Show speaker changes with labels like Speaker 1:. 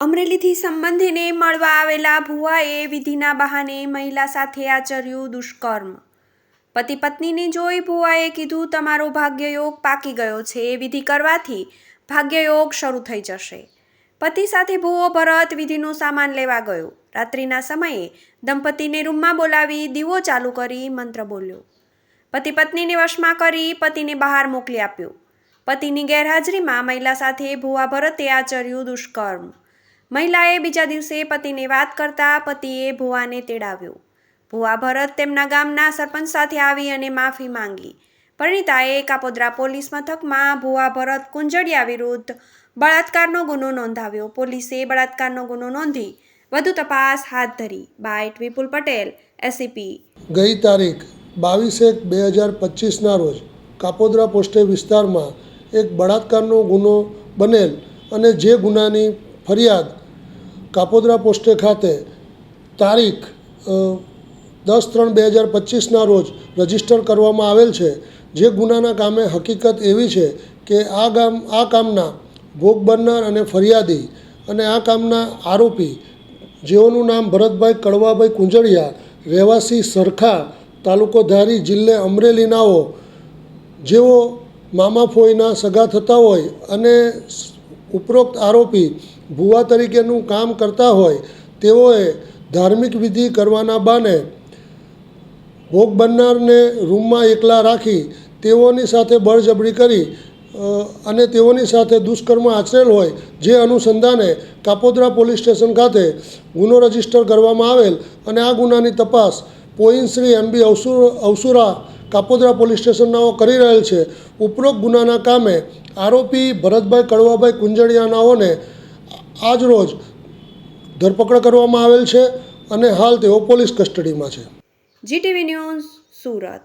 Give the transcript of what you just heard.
Speaker 1: અમરેલીથી સંબંધીને મળવા આવેલા ભુવાએ વિધિના બહાને મહિલા સાથે આચર્યું દુષ્કર્મ. પતિ પત્નીને જોઈ ભુવાએ કીધું, તમારો ભાગ્યયોગ પાકી ગયો છે. વિધિ કરવાથી ભાગ્યયોગ શરૂ થઈ જશે. પતિ સાથે ભુવો ભરત વિધિનો સામાન લેવા ગયો. રાત્રિના સમયે દંપતીને રૂમમાં બોલાવી દીવો ચાલુ કરી મંત્ર બોલ્યો. પતિ પત્નીને વશમાં કરી પતિને બહાર મોકલી આપ્યો. પતિની ગેરહાજરીમાં મહિલા સાથે ભુવા ભરતે આચર્યું દુષ્કર્મ. મહિલાએ બીજા દિવસે પતિને વાત કરતા પતિએ ભુવાને તેડાવ્યો. ભુવા ભરત તેમના ગામના સરપંચ સાથે આવી અને માફી માંગી. પરિણીતાએ કાપોદ્રા પોલીસ મથકમાં ભુવા ભરત કુંજડિયા વિરુદ્ધ બળાત્કારનો ગુનો નોંધાવ્યો. પોલીસે બળાત્કારનો ગુનો નોંધી વધુ તપાસ હાથ ધરી. બાઇટ વિપુલ પટેલ એસીપી
Speaker 2: ગઈ તારીખ બાવીસ એક બે હજાર પચીસના રોજ કાપોદ્રા પોસ્ટે વિસ્તારમાં એક બળાત્કારનો ગુનો બનેલ અને જે ગુનાની ફરિયાદ કાપોદ્રા પોસ્ટે ખાતે તારીખ દસ ત્રણ બે હજાર પચીસના રોજ રજિસ્ટર કરવામાં આવેલ છે. જે ગુનાના કામે હકીકત એવી છે કે આ ગામ, આ કામના ભોગ બનનાર અને ફરિયાદી અને આ કામના આરોપી, જેઓનું નામ ભરતભાઈ કડવાભાઈ કુંજળિયા, રહેવાસી સરખા તાલુકો ધારી જિલ્લે અમરેલીનાઓ જેઓ મામા ફોઈના સગા થતા હોય અને ઉપરોક્ત આરોપી ભુવા તરીકેનું કામ કરતા હોય, તેઓએ ધાર્મિક વિધિ કરવાના બાને ભોગ બનનારને રૂમમાં એકલા રાખી તેઓની સાથે બળજબરી કરી અને તેઓની સાથે દુષ્કર્મ આચરેલ હોય, જે અનુસંધાને કાપોદ્રા પોલીસ સ્ટેશન ખાતે ગુનો રજિસ્ટર કરવામાં આવેલ, અને આ ગુનાની તપાસ પોઈન શ્રી એમ બી અવસુ અવસુરા કાપોદ્રા પોલીસ સ્ટેશનનાઓ કરી રહેલ છે. ઉપરોક્ત ગુનાના કામે આરોપી ભરતભાઈ કડવાભાઈ કુંજળિયાનાઓને આજ રોજ ધરપકડ કરવામાં આવેલ છે અને હાલ તેઓ પોલીસ કસ્ટડીમાં છે.
Speaker 1: GTV news Surat.